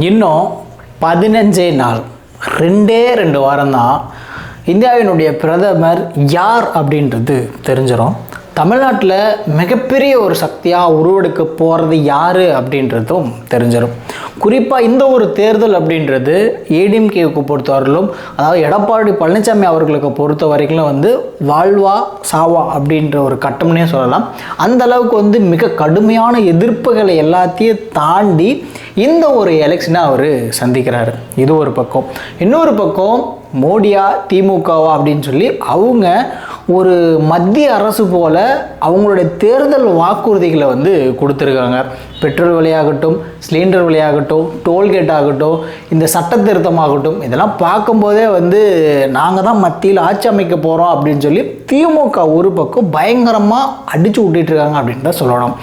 இன்னும் பதினஞ்சே நாள். ரெண்டே ரெண்டு வாரம் தான் இந்தியாவினுடைய பிரதமர் யார் அப்படின்றது தெரிஞ்சிடும் தமிழ்நாட்டில் மிகப்பெரிய ஒரு சக்தியாக உருவெடுக்க போகிறது யார் அப்படின்றதும் தெரிஞ்சிடும் குறிப்பாக இந்த ஒரு தேர்தல் அப்படின்றது ஏடிஎம்கேவுக்கு பொறுத்தவரையிலும் அதாவது எடப்பாடி பழனிசாமி அவர்களுக்கு பொறுத்த வரைக்கும் வந்து வாழ்வா சாவா அப்படின்ற ஒரு கட்டம்னே சொல்லலாம். அந்த அளவுக்கு வந்து மிக கடுமையான எதிர்ப்புகளை எல்லாத்தையும் தாண்டி இந்த ஒரு எலெக்ஷனை அவர் சந்திக்கிறாரு. இது ஒரு பக்கம். இன்னொரு பக்கம் மோடியா திமுகவா அப்படின்னு சொல்லி அவங்க ஒரு மத்திய அரசு போல அவங்களுடைய தேர்தல் வாக்குறுதிகளை வந்து கொடுத்துருக்காங்க. பெட்ரோல் விலையாகட்டும் சிலிண்டர் விலையாகட்டும் டோல்கேட் ஆகட்டும் இந்த சட்ட திருத்தமாகட்டும் இதெல்லாம் பார்க்கும்போதே வந்து நாங்கள் தான் மத்தியில் ஆட்சி அமைக்க போகிறோம் அப்படின்னு சொல்லி திமுக ஒரு பக்கம் பயங்கரமாக அடித்து விட்டுட்ருக்காங்க அப்படின்னு தான் சொல்லணும்.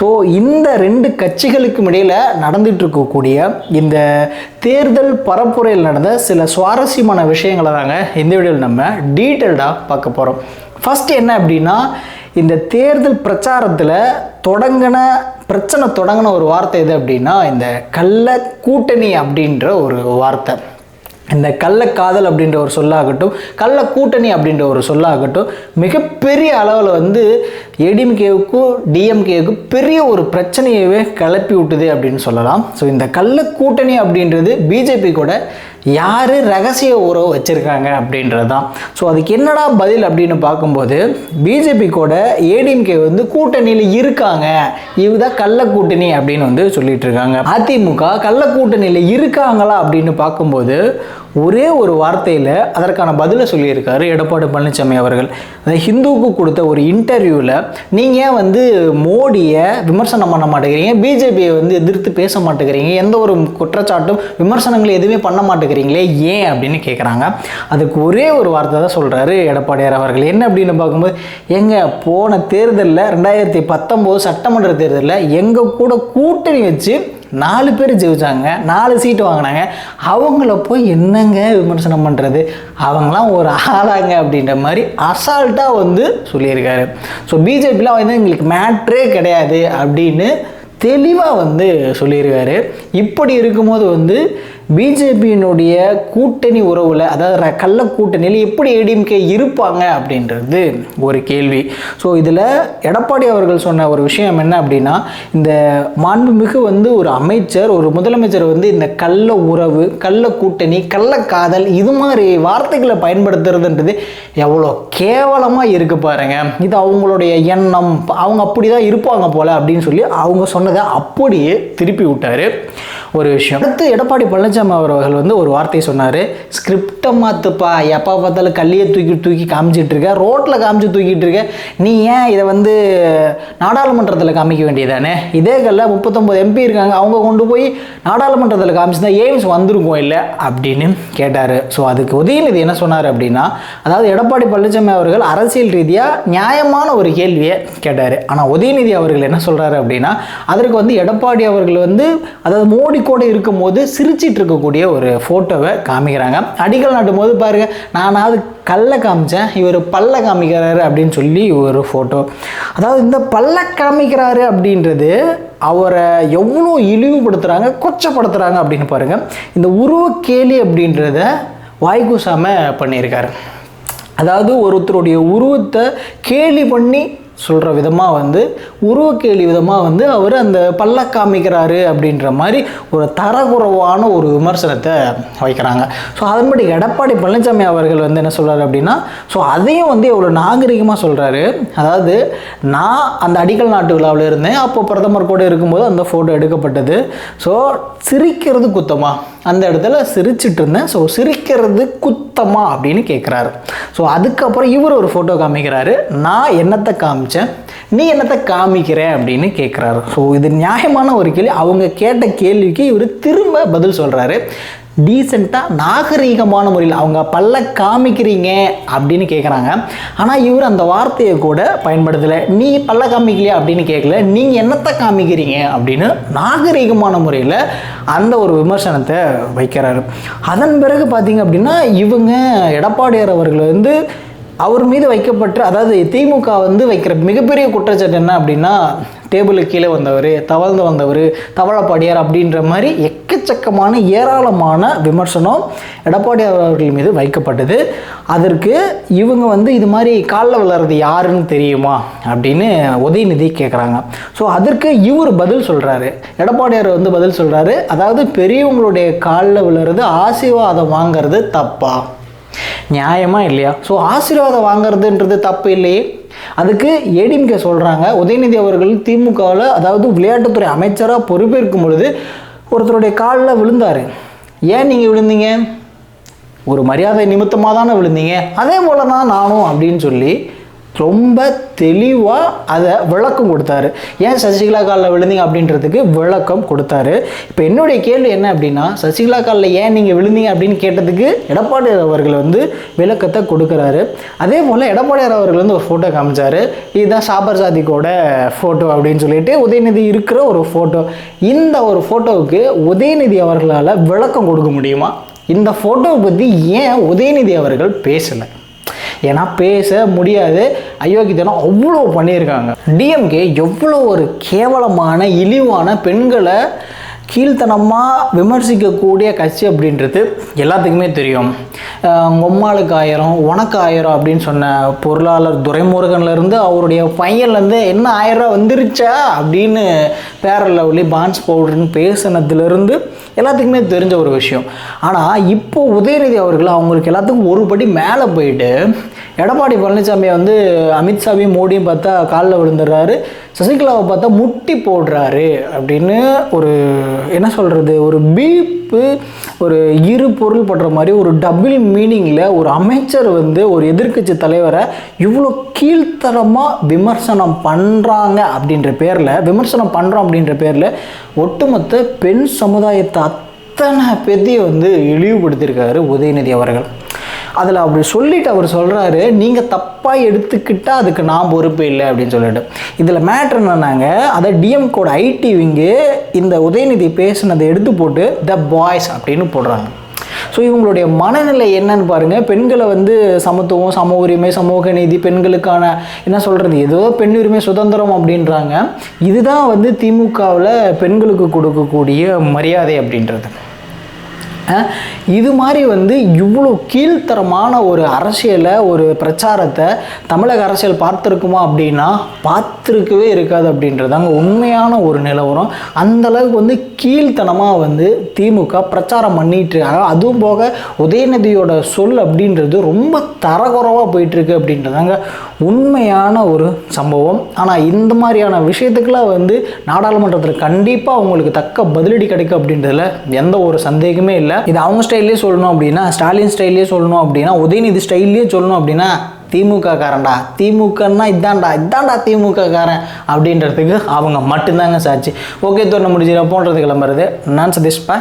ஸோ இந்த ரெண்டு கட்சிகளுக்கும் இடையில் நடந்துகிட்ருக்கக்கூடிய இந்த தேர்தல் பரப்புரையில் நடந்த சில சுவாரஸ்யமான விஷயங்களை தாங்க இந்த வீடியோவில் நம்ம டீட்டெயில்டாக பார்க்க போகிறோம் ஃபஸ்ட்டு என்ன அப்படின்னா இந்த தேர்தல் பிரச்சாரத்தில் தொடங்கின பிரச்சனை தொடங்கின ஒரு வார்த்தை எது அப்படின்னா இந்த கள்ள கூட்டணி அப்படின்ற ஒரு வார்த்தை. இந்த கள்ளக்காதல் அப்படின்ற ஒரு சொல்லாகட்டும் கள்ள கூட்டணி அப்படின்ற ஒரு சொல்லாகட்டும் மிகப்பெரிய அளவில் வந்து ஏடிஎம்கேவுக்கும் டிஎம்கேவுக்கும் பெரிய ஒரு பிரச்சனையவே கிளப்பி விட்டுது அப்படின்னு சொல்லலாம். ஸோ இந்த கள்ள கூட்டணி அப்படின்றது பிஜேபி கூட யார் ரகசிய உறவு வச்சுருக்காங்க அப்படின்றது தான் ஸோ அதுக்கு என்னடா பதில் அப்படின்னு பார்க்கும்போது பிஜேபி கூட ஏடிஎம்கே வந்து கூட்டணியில் இருக்காங்க. இதுதான் கள்ள கூட்டணி அப்படின்னு வந்து சொல்லிட்டு இருக்காங்க. அதிமுக கள்ள கூட்டணியில் இருக்காங்களா அப்படின்னு பார்க்கும்போது ஒரே ஒரு வார்த்தையில் அதற்கான பதிலை சொல்லியிருக்காரு எடப்பாடி பழனிசாமி அவர்கள். அந்த ஹிந்துவுக்கு கொடுத்த ஒரு இன்டர்வியூவில் நீங்கள் வந்து மோடியை விமர்சனம் பண்ண மாட்டேங்கிறீங்க? பிஜேபியை வந்து எதிர்த்து பேச மாட்டேங்கிறீங்க? எந்த ஒரு குற்றச்சாட்டும் விமர்சனங்கள் எதுவுமே பண்ண மாட்டேங்கிறீங்களே? ஏன் அப்படின்னு கேட்குறாங்க அதுக்கு ஒரே ஒரு வார்த்தை தான் சொல்கிறாரு எடப்பாடியார் அவர்கள். என்ன அப்படின்னு பார்க்கும்போது எங்கள் போன தேர்தலில் ரெண்டாயிரத்தி பத்தொம்போது சட்டமன்ற தேர்தலில் எங்கள் கூட கூட்டணி வச்சு நாலு பேர் ஜெயிச்சாங்க நாலு சீட்டு வாங்கினாங்க. அவங்கள போய் என்னங்க விமர்சனம் பண்ணுறது அவங்களாம் ஒரு ஆளாங்க அப்படின்ற மாதிரி அசால்ட்டாக வந்து சொல்லியிருக்காரு. ஸோ பிஜேபிலாம் வந்து எங்களுக்கு மேட்ரே கிடையாது அப்படின்னு தெளிவாக வந்து சொல்லியிருக்காரு. இப்படி இருக்கும்போது வந்து பிஜேபியினுடைய கூட்டணி உறவில் அதாவது கள்ள கூட்டணியில் எப்படி ஏடிஎம்கே இருப்பாங்க அப்படின்றது ஒரு கேள்வி. ஸோ இதில் எடப்பாடி அவர்கள் சொன்ன ஒரு விஷயம் என்ன அப்படின்னா இந்த மாண்புமிகு வந்து ஒரு அமைச்சர் ஒரு முதலமைச்சர் வந்து இந்த கள்ள உறவு கள்ள கூட்டணி கள்ள காதல் இது மாதிரி வார்த்தைகளை பயன்படுத்துறதுன்றது எவ்வளோ கேவலமாக இருக்கு பாருங்க. இது அவங்களுடைய எண்ணம் அவங்க அப்படி தான் இருப்பாங்க போல அப்படின்னு சொல்லி அவங்க சொன்னதை அப்படியே திருப்பி விட்டார். ஒரு விஷயம். அடுத்து எடப்பாடி பழனிசாமி அவர்கள் வந்து ஒரு வார்த்தை சொன்னார். ஸ்கிரிப்டை மாற்றுப்பா எப்போ பார்த்தாலும் கல்லியை தூக்கி தூக்கி காமிச்சிட்டு இருக்க. ரோட்டில் காமிச்சு தூக்கிட்டு இருக்க. நீ ஏன் இதை வந்து நாடாளுமன்றத்தில் காமிக்க வேண்டியதானே? இதே கல்ல முப்பத்தொம்போது எம்பி இருக்காங்க. அவங்க கொண்டு போய் நாடாளுமன்றத்தில் காமிச்சிருந்தா எய்ம்ஸ் வந்திருக்கும் இல்லை? அப்படின்னு கேட்டார். ஸோ அதுக்கு உதயநிதி என்ன சொன்னார் அப்படின்னா அதாவது எடப்பாடி பழனிசாமி அவர்கள் அரசியல் ரீதியாக நியாயமான ஒரு கேள்வியை கேட்டார். ஆனால் உதயநிதி அவர்கள் என்ன சொல்கிறாரு அப்படின்னா அதற்கு வந்து எடப்பாடி அவர்கள் வந்து அதாவது மோடி கூட இருக்கும்போது சிரிச்சிட்டு இருக்கக்கூடிய ஒரு ஃபோட்டோவை காமிக்கிறாங்க. அடிக்கல் நாட்டும் போது பாருங்க நானாவது கல்ல காமிச்சேன் இவர் பல்ல காமிக்கிறாரு அப்படின்னு சொல்லி ஒரு ஃபோட்டோ அதாவது இந்த பல்ல காமிக்கிறாரு அப்படின்றது அவரை எவ்வளோ இழிவுபடுத்துகிறாங்க கொச்சப்படுத்துகிறாங்க அப்படின்னு பாருங்கள் இந்த உருவக்கேலி அப்படின்றத வாய்க்கூசாமல் பண்ணியிருக்காரு. அதாவது ஒருத்தருடைய உருவத்தை கேலி பண்ணி சொல்கிற விதமாக வந்து உருவக்கேலி விதமாக வந்து அவர் அந்த பல்ல காமிக்கிறாரு அப்படின்ற மாதிரி ஒரு தரக்குறைவான ஒரு விமர்சனத்தை வைக்கிறாங்க. ஸோ அதன்படி எடப்பாடி பழனிசாமி அவர்கள் வந்து என்ன சொல்கிறாரு அப்படின்னா ஸோ அதையும் வந்து எவ்வளோ நாகரிகமாக சொல்கிறாரு அதாவது நான் அந்த அடிக்கல் நாட்டு விழாவில் இருந்தேன். அப்போ பிரதமர் கூட இருக்கும்போது அந்த ஃபோட்டோ எடுக்கப்பட்டது. ஸோ சிரிக்கிறது குத்தமாக அந்த இடத்துல சிரிச்சிட்டு இருந்தேன். ஸோ சிரிக்கிறது குத்தமா அப்படின்னு கேட்குறாரு ஸோ அதுக்கப்புறம் இவர் ஒரு ஃபோட்டோ காமிக்கிறாரு. நான் என்னத்தை காமிச்சேன்? நீ என்னத்தை காமிக்கிற? அப்படின்னு கேட்குறாரு ஸோ இது நியாயமான ஒரு கேள்வி. அவங்க கேட்ட கேள்விக்கு இவர் திரும்ப பதில் சொல்கிறாரு டீசெண்டாக நாகரீகமான முறையில் அவங்க பல்ல காமிக்கிறீங்க அப்படின்னு கேட்குறாங்க ஆனால் இவர் அந்த வார்த்தையை கூட பயன்படுத்தலை. நீ பல்ல காமிக்கலையா? அப்படின்னு கேட்கல நீங்கள் என்னத்தை காமிக்கிறீங்க? அப்படின்னு நாகரீகமான முறையில் அந்த ஒரு விமர்சனத்தை வைக்கிறாரு. அதன் பிறகு பார்த்தீங்க அப்படின்னா இவங்க எடப்பாடியார் அவர்கள் வந்து அவர் மீது வைக்கப்பட்ட அதாவது திமுக வந்து வைக்கிற மிகப்பெரிய குற்றச்சாட்டு என்ன அப்படின்னா டேபிளுக்கு கீழே வந்தவர் தவழ்ந்து வந்தவர் தவழப்பாடியார் அப்படின்ற மாதிரி எக்கச்சக்கமான ஏராளமான விமர்சனம் எடப்பாடி அவர்கள் மீது வைக்கப்பட்டது. அதற்கு இவங்க வந்து இது மாதிரி காலில் விழுறது யாருன்னு தெரியுமா அப்படின்னு உதயநிதி கேட்குறாங்க ஸோ அதற்கு இவர் பதில் சொல்கிறாரு எடப்பாடியார் வந்து பதில் சொல்கிறாரு அதாவது பெரியவங்களுடைய காலில் விழுறது ஆசீர்வாதம் வாங்குறது தப்பா? நியாயமா இல்லையா? ஸோ ஆசீர்வாதம் வாங்குறதுன்றது தப்பு இல்லையே. அதுக்கு ஏடிஎம்கே சொல்கிறாங்க உதயநிதி அவர்கள் திமுகவில் அதாவது விளையாட்டுத்துறை அமைச்சராக பொறுப்பேற்கும் பொழுது ஒருத்தருடைய காலில் விழுந்தார். ஏன் நீங்கள் விழுந்தீங்க? ஒரு மரியாதை நிமித்தமாக தானே விழுந்தீங்க? அதே போல் தான் நானும் அப்படின்னு சொல்லி ரொம்ப தெளிவாக அதை விளக்கம் கொடுத்தாரு. ஏன் சசிகலா காலில் விழுந்தீங்க அப்படின்றதுக்கு விளக்கம் கொடுத்தாரு. இப்போ என்னுடைய கேள்வி என்ன அப்படின்னா சசிகலா காலில் ஏன் நீங்கள் விழுந்தீங்க அப்படின்னு கேட்டதுக்கு எடப்பாடியார் அவர்கள் வந்து விளக்கத்தை கொடுக்குறாரு. அதே போல் எடப்பாடியார் அவர்கள் வந்து ஒரு ஃபோட்டோ காமிச்சார். இதுதான் சாபர் சாதிக்கோட ஃபோட்டோ அப்படின்னு சொல்லிட்டு உதயநிதி இருக்கிற ஒரு ஃபோட்டோ இந்த ஒரு ஃபோட்டோவுக்கு உதயநிதி அவர்களால் விளக்கம் கொடுக்க முடியுமா? இந்த ஃபோட்டோவை பற்றி ஏன் உதயநிதி அவர்கள் பேசலை? ஏன்னா பேச முடியாது. அயோக்கியத்தனம் அவ்வளோ பண்ணியிருக்காங்க. டிஎம்கே எவ்வளோ ஒரு கேவலமான இழிவான பெண்களை கீழ்த்தனமாக விமர்சிக்கக்கூடிய கட்சி அப்படின்றது எல்லாத்துக்குமே தெரியும். உம்மாளுக்கு ஆயிரம் உனக்கு ஆயிரம் அப்படின்னு சொன்ன பொருளாளர் துரைமுருகன்லேருந்து அவருடைய பையன்லேருந்து என்ன ஆயிரம் வந்துருச்சா அப்படின்னு பேரல் லவ்லி பான்ஸ் பவுடர்னு பேசினதுலேருந்து எல்லாத்துக்குமே தெரிஞ்ச ஒரு விஷயம். ஆனால் இப்போ உதயநிதி அவர்கள் அவங்களுக்கு எல்லாத்துக்கும் ஒரு படி மேலே போயிட்டு எடப்பாடி பழனிசாமியை வந்து அமித்ஷாவையும் மோடியும் பார்த்தா காலில் விழுந்துடுறாரு. சசிகலாவை பார்த்தா முட்டி போடுறாரு அப்படின்னு ஒரு என்ன சொல்கிறது ஒரு பீப்பு ஒரு இரு பொருள் படுற மாதிரி ஒரு டபுள் மீனிங்கில் ஒரு அமைச்சர் வந்து ஒரு எதிர்க்கட்சி தலைவரை இவ்வளோ கீழ்த்தரமாக விமர்சனம் பண்ணுறாங்க அப்படின்ற பேரில் விமர்சனம் பண்ணுறோம் அப்படின்ற பேரில் ஒட்டுமொத்த பெண் சமுதாயத்தை அத்தனை பேத்தையும் வந்து இழிவுபடுத்தியிருக்காரு உதயநிதி அவர்கள். அதில் அப்படி சொல்லிட்டு அவர் சொல்கிறாரு நீங்கள் தப்பாக எடுத்துக்கிட்டால் அதுக்கு நான் பொறுப்பு இல்லை அப்படின்னு சொல்லிட்டு. இதில் மேட்ரு என்னன்னாங்க அதை டிஎம் கோட் ஐடி விங்கு இந்த உதயநிதி பேசுனதை எடுத்து போட்டு த பாய்ஸ் அப்படின்னு போடுறாங்க. ஸோ இவங்களுடைய மனநிலை என்னன்னு பாருங்கள் பெண்களை வந்து சமத்துவம் சம உரிமை சமூக நீதி பெண்களுக்கான என்ன சொல்கிறது ஏதோ பெண் உரிமை சுதந்திரம் அப்படின்றாங்க. இதுதான் வந்து திமுகவில் பெண்களுக்கு கொடுக்கக்கூடிய மரியாதை அப்படின்றது. இது மாதிரி வந்து இவ்வளோ கீழ்த்தரமான ஒரு அரசியலை ஒரு பிரச்சாரத்தை தமிழக அரசியல் பார்த்துருக்குமா அப்படின்னா பார்த்துருக்கவே இருக்காது அப்படின்றதாங்க உண்மையான ஒரு நிலவரம். அந்த அளவுக்கு வந்து கீழ்த்தனமாக வந்து திமுக பிரச்சாரம் பண்ணிட்டு இருக்காங்க. அதுவும் போக உதயநிதியோட சொல் அப்படின்றது ரொம்ப தரகுறவாக போயிட்டுருக்கு அப்படின்றதாங்க உண்மையான ஒரு சம்பவம். ஆனால் இந்த மாதிரியான விஷயத்துக்கெல்லாம் வந்து நாடாளுமன்றத்தில் கண்டிப்பாக அவங்களுக்கு தக்க பதிலடி கிடைக்கும் அப்படின்றதுல எந்த ஒரு சந்தேகமே இல்லை. இது அவங்க ஸ்டைல்லேயே சொல்லணும் அப்படின்னா ஸ்டாலின் ஸ்டைல்லே சொல்லணும் அப்படின்னா உதயநிதி ஸ்டைல்லேயே சொல்லணும் அப்படின்னா திமுக காரன்டா திமுகன்னா இதான்டா இதான்டா திமுக காரன் அப்படின்றதுக்கு அவங்க மட்டும்தாங்க சாட்சி. ஓகே தோண முடிஞ்சிட போன்றது கிளம்புறது. நான் சதீஷ்பா.